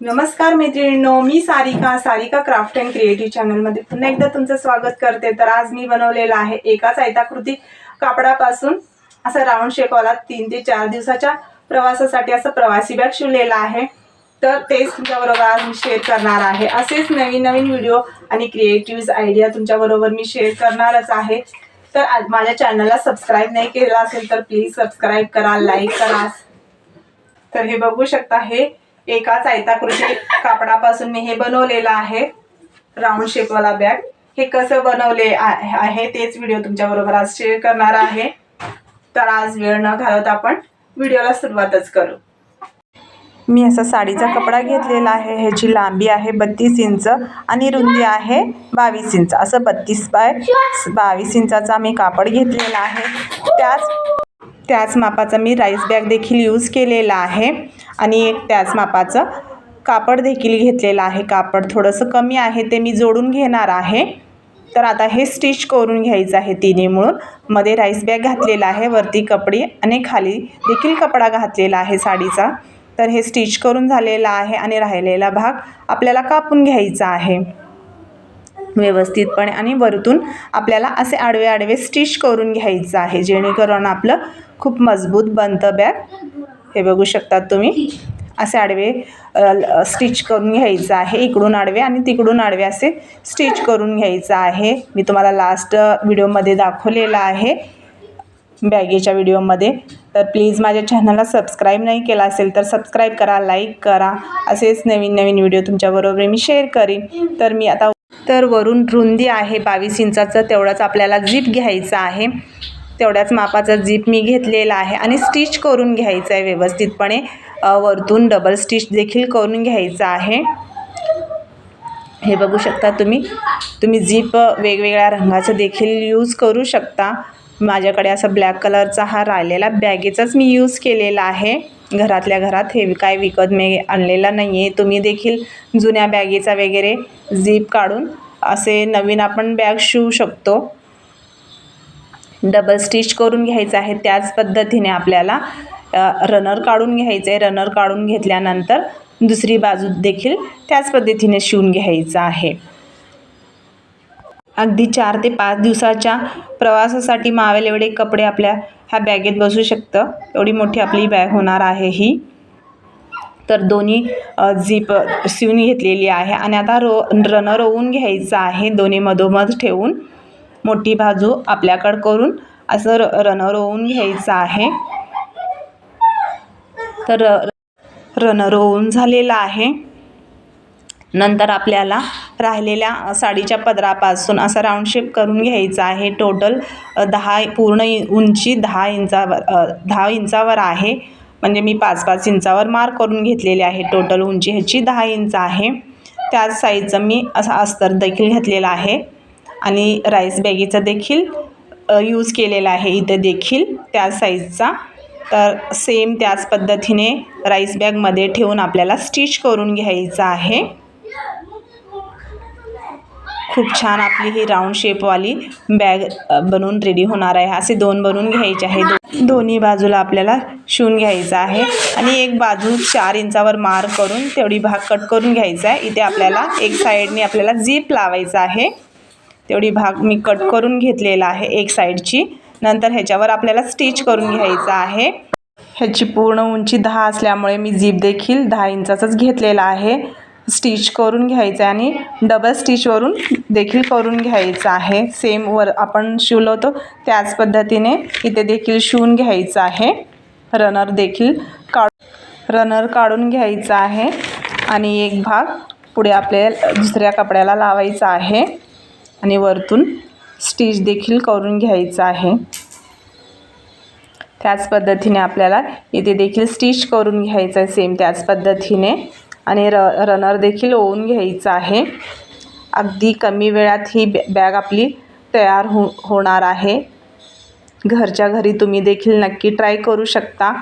नमस्कार मैत्रिणींनो मी Sarika Sarika craft and creative चॅनलमध्ये पुन्हा एकदा तुमचं स्वागत करते. तर आज मी बनवलेला आहे एकाच आयताकृती कापडापासून असा राऊंड शेपवाला तीन ते चार दिवसाच्या प्रवासासाठी असं प्रवासी बॅग शिवलेला आहे. तर तेच तुमच्याबरोबर आज मी शेअर करणार आहे. असेच नवीन नवीन व्हिडिओ आणि क्रिएटिव्ह आयडिया तुमच्याबरोबर मी शेअर करणारच आहे. तर आज माझ्या चॅनलला सबस्क्राईब नाही केलं असेल तर प्लीज सबस्क्राईब करा लाईक करा. तर हे बघू शकता हे एकाच आयताकृती कापडापासून मी हे बनवलेलं आहे. राऊंड शेपवाला बॅग हे कसं बनवले आहे तेच व्हिडिओ तुमच्या बरोबर आज शेअर करणार आहे. तर आज वेळ न घालवता आपण व्हिडिओला सुरुवातच करू. मी असा साडीचा कपडा घेतलेला आहे. ह्याची लांबी आहे बत्तीस इंच आणि रुंदी आहे बावीस इंच. असं बत्तीस बाय बावीस इंचाचा मी कापड घेतलेला आहे. त्याच त्याच मापाचा मी राईस बॅग देखील यूज केलेला आहे. आणि एक त्याच मापाचं कापड देखील घेतलेलं आहे. कापड थोडंसं कमी आहे ते मी जोडून घेणार आहे. तर आता हे स्टिच करून घ्यायचं आहे तिने म्हणून. मध्ये राईस बॅग घातलेला आहे वरती कपडे आणि खाली देखील कपडा घातलेला आहे साडीचा. तर हे स्टिच करून झालेलं आहे आणि राहिलेला भाग आपल्याला कापून घ्यायचा आहे. व्यवस्थितपणे आणि वरतून आपल्याला असे आडवे आडवे स्टिच करून घ्यायचं आहे जेणेकरून आपलं खूप मजबूत बनतं बॅग. हे बघू शकतात तुम्ही. असे आडवे स्टिच करून घ्यायचं आहे. इकडून आडवे आणि तिकडून आडवे असे स्टिच करून घ्यायचं आहे. मी तुम्हाला लास्ट व्हिडिओमध्ये दाखवलेला आहे बॅगेच्या व्हिडिओमध्ये. तर प्लीज माझ्या चॅनलला सबस्क्राईब नाही केला असेल तर सबस्क्राईब करा लाईक करा. असेच नवीन नवीन व्हिडिओ तुमच्याबरोबर मी शेअर करीन. तर मी आता तर वरून रुंदी आहे बावीस इंचाचं तेवढाच आपल्याला जीप घ्यायचा आहे. तेवढ्याच मापाचा जीप मी घेतलेला आहे आणि स्टिच करून घ्यायचं आहे व्यवस्थितपणे. वरतून डबल स्टिच देखील करून घ्यायचं आहे. हे बघू शकता तुम्ही. तुम्ही जीप वेगवेगळ्या रंगाचं देखील यूज करू शकता. माझ्याकडे असा ब्लॅक कलरचा हा राहिलेला बॅगेचाच मी यूज केलेला आहे. घरातल्या घरात हे काय विकत मी आणलेला नाही आहे तुम्ही देखील जुन्या बॅगेचा वगैरे झीप काढून असे नवीन आपण बॅग शिवू शकतो. डबल स्टिच करून घ्यायचं आहे. त्याच पद्धतीने आपल्याला रनर काढून घ्यायचं आहे रनर काढून घेतल्यानंतर दुसरी बाजू देखील त्याच पद्धतीने शिवून घ्यायचं आहे. अगदी चार ते पाच दिवसाच्या प्रवासासाठी मावेल एवढे कपडे आपल्या ह्या बॅगेत बसू शकतं. एवढी मोठी आपली बॅग होणार आहे ही. तर दोन्ही झीप शिवून घेतलेली आहे. आणि आता रो रनर रोवून घ्यायचं आहे. दोन्ही मधोमध ठेवून मोठी बाजू आपल्याकडं करून असं र रनर रोवून घ्यायचं आहे. तर रनर रोवून झालेलं आहे. नंतर आपल्याला राहिलेल्या साडीच्या पदरापासून असा राऊंड शेप करून घ्यायचा आहे. टोटल दहा पूर्ण इ उंची दहा इंचावर दहा इंचावर आहे. म्हणजे मी पाच पाच इंचावर मार्क करून घेतलेले आहे. टोटल उंची ह्याची दहा इंच आहे. त्याच साईजचं मी असा अस्तर देखील घेतलेला आहे. आणि राईस बॅगीचा देखील यूज केलेला आहे इथे देखील त्याच साईजचा तर सेम त्याच पद्धतीने राईस बॅगमध्ये ठेवून आपल्याला स्टिच करून घ्यायचं आहे. खूप छान आपली ही राऊंड शेपवाली बॅग बनवून रेडी होणार आहे. असे दोन बनवून घ्यायचे आहे. दो दोन्ही बाजूला आपल्याला शिवून घ्यायचं आहे. आणि एक बाजू चार इंचावर मार्क करून तेवढी भाग कट करून घ्यायचा आहे. इथे आपल्याला एक साईडने आपल्याला जीप लावायचा आहे. तेवढी भाग मी कट करून घेतलेला आहे एक साईडची नंतर ह्याच्यावर आपल्याला स्टिच करून घ्यायचं आहे. ह्याची पूर्ण उंची दहा असल्यामुळे मी जीप देखील दहा इंचाचाच घेतलेला आहे. स्टिच करून घ्यायचं आहे आणि डबल स्टिचवरून देखील करून घ्यायचं आहे. सेम वर आपण शिवलो होतो त्याच पद्धतीने इथे देखील शिवून घ्यायचं आहे. रनर देखील काढ रनर काढून घ्यायचा आहे. आणि एक भाग पुढे आपल्याला दुसऱ्या कपड्याला लावायचा आहे. आणि वरतून स्टिच देखील करून घ्यायचं आहे. त्याच पद्धतीने आपल्याला इथे देखील स्टिच करून घ्यायचं आहे. सेम त्याच पद्धतीने. आणि र रनर देखील ओवून घ्यायचं आहे. अगदी कमी वेळात ही बॅ बॅग आपली तयार हो होणार आहे. घरच्या घरी तुम्ही देखील नक्की ट्राय करू शकता.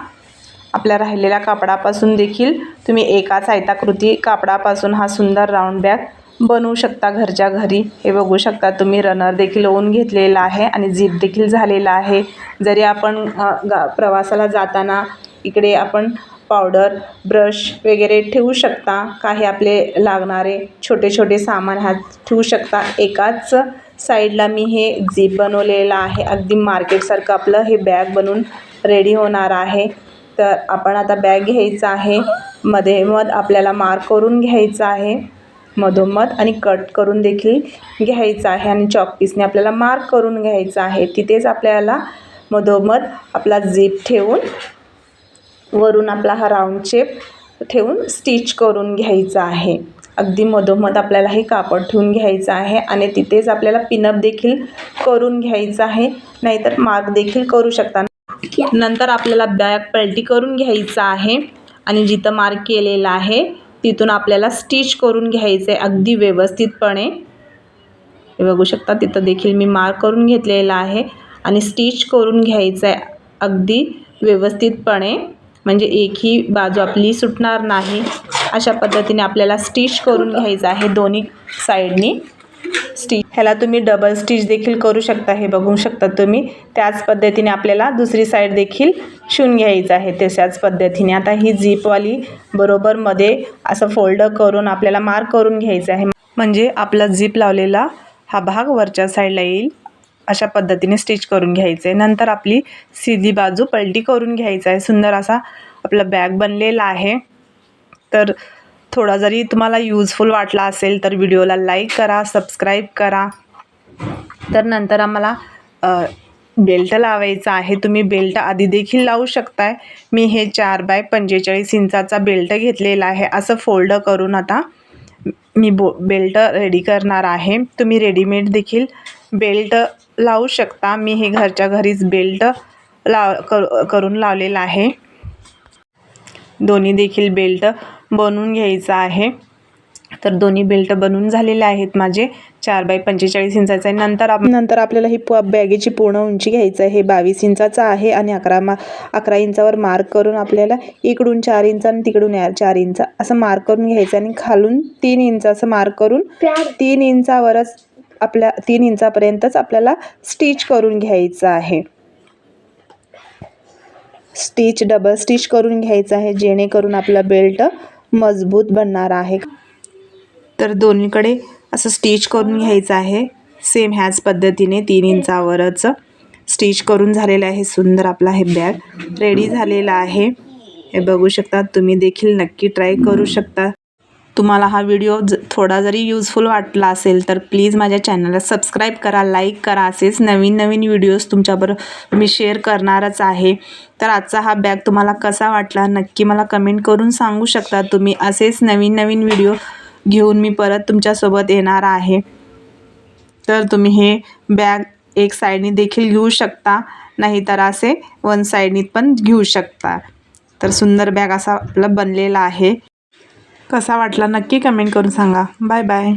आपल्या राहिलेल्या कापडापासून देखील तुम्ही एकाच आयताकृती कापडापासून हा सुंदर राऊंड बॅग बनवू शकता घरच्या घरी. हे बघू शकता तुम्ही रनर देखील ओवून घेतलेला आहे आणि जीप देखील झालेला आहे. जरी आपण प्रवासाला जाताना इकडे आपण पावडर ब्रश वगैरे ठेवू शकता. काही आपले लागणारे छोटे छोटे सामान ह्यात ठेवू शकता. एकाच साईडला मी हे झीप बनवलेलं आहे. अगदी मार्केटसारखं आपलं हे बॅग बनून रेडी होणार आहे. तर आपण आता बॅग घ्यायचं आहे. मध्ये मध आपल्याला मार्क करून घ्यायचं आहे. मधोमध आणि कट करून देखील घ्यायचं आहे आणि चॉकपीसने आपल्याला मार्क करून घ्यायचं आहे. तिथेच आपल्याला मधोमध आपला झीप ठेवून वरून आपला हा राऊंड शेप ठेवून स्टिच करून घ्यायचा आहे. अगदी मधोमध आपल्याला हे कापड ठेवून घ्यायचं आहे आणि तिथेच आपल्याला पिनअप देखील करून घ्यायचं आहे. नाहीतर मार्क देखील करू शकता. नंतर आपल्याला बॅग पलटी करून घ्यायचं आहे आणि जिथं मार्क केलेला आहे तिथून आपल्याला स्टिच करून घ्यायचं आहे अगदी व्यवस्थितपणे. हे बघू शकता तिथं देखील मी मार्क करून घेतलेला आहे आणि स्टिच करून घ्यायचं आहे अगदी व्यवस्थितपणे. म्हणजे एकही बाजू आपली सुटणार नाही. अशा पद्धतीने आपल्याला स्टिच करून घ्यायचं आहे दोन्ही साईडनी स्टिच ह्याला तुम्ही डबल स्टिच देखील करू शकता हे बघू शकता तुम्ही. त्याच पद्धतीने आपल्याला दुसरी साईड देखील शिवून घ्यायचं आहे तशाच पद्धतीने. आता ही झीपवाली बरोबर मध्ये असं फोल्ड करून आपल्याला मार्क करून घ्यायचं आहे. म्हणजे आपला झीप लावलेला हा भाग वरच्या साईडला येईल. अशा पद्धतीने स्टिच करून घ्यायचं. आहे नंतर आपली सीधी बाजू पलटी करून घ्यायचा आहे. सुंदर असा आपला बॅग बनलेला आहे. तर थोडा जरी तुम्हाला यूजफुल वाटला असेल तर व्हिडिओला लाईक करा सबस्क्राईब करा. तर नंतर आम्हाला बेल्ट लावायचा आहे. तुम्ही बेल्ट आधी देखील लावू शकताय. मी हे चार बाय पंचेचाळीस इंचाचा बेल्ट घेतलेला आहे. असं फोल्ड करून आता मी बो बेल्ट रेडी करणार आहे. तुम्ही रेडीमेड देखील बेल्ट लावू शकता. मी हे घरच्या घरीच बेल्ट लाव कर करून लावलेला आहे. दोन्ही देखील बेल्ट बनवून घ्यायचा आहे. तर दोन्ही बेल्ट बनवून झालेले आहेत माझे. चार बाय पंचेचाळीस इंचाचं. आहे नंतर आप नंतर आपल्याला ही प बॅगेची पूर्ण उंची घ्यायचं आहे. हे बावीस इंचाचं आहे आणि अकरा मा अकरा इंचावर मार्क करून आपल्याला इकडून चार इंच आणि तिकडून या चार इंच असं मार्क करून घ्यायचं आणि खालून तीन इंच असं मार्क करून तीन इंचावरच आपल्या तीन इंचापर्यंतच आपल्याला स्टिच करून घ्यायचं आहे. स्टिच डबल स्टिच करून घ्यायचं आहे. जेणेकरून आपला बेल्ट मजबूत बनणार आहे. तर दोन्हीकडे असं स्टिच करून घ्यायचं आहे. सेम ह्याच पद्धतीने तीन इंचावरच स्टिच करून झालेलं आहे. सुंदर आपला हे बॅग रेडी झालेला आहे. हे बघू शकता तुम्ही देखील नक्की ट्राय करू शकता. तुम्हाला हा व्हिडिओ ज थोडा जरी यूजफुल वाटला असेल तर प्लीज माझ्या चॅनलला सबस्क्राईब करा लाईक करा. असेच नवीन नवीन व्हिडिओज तुमच्याबरोबर मी शेअर करणारच आहे. तर आजचा हा बॅग तुम्हाला कसा वाटला नक्की मला कमेंट करून सांगू शकता तुम्ही. असेच नवीन नवीन व्हिडिओ घेऊन मी परत तुमच्यासोबत येणार आहे. तर तुम्ही हे बॅग एक साईडनी देखील घेऊ शकता नाहीतर असे वन साईडनी पण घेऊ शकता. तर सुंदर बॅग असा आपला बनलेला आहे. कसा वाटला नक्की कमेंट करून सांगा. Bye bye.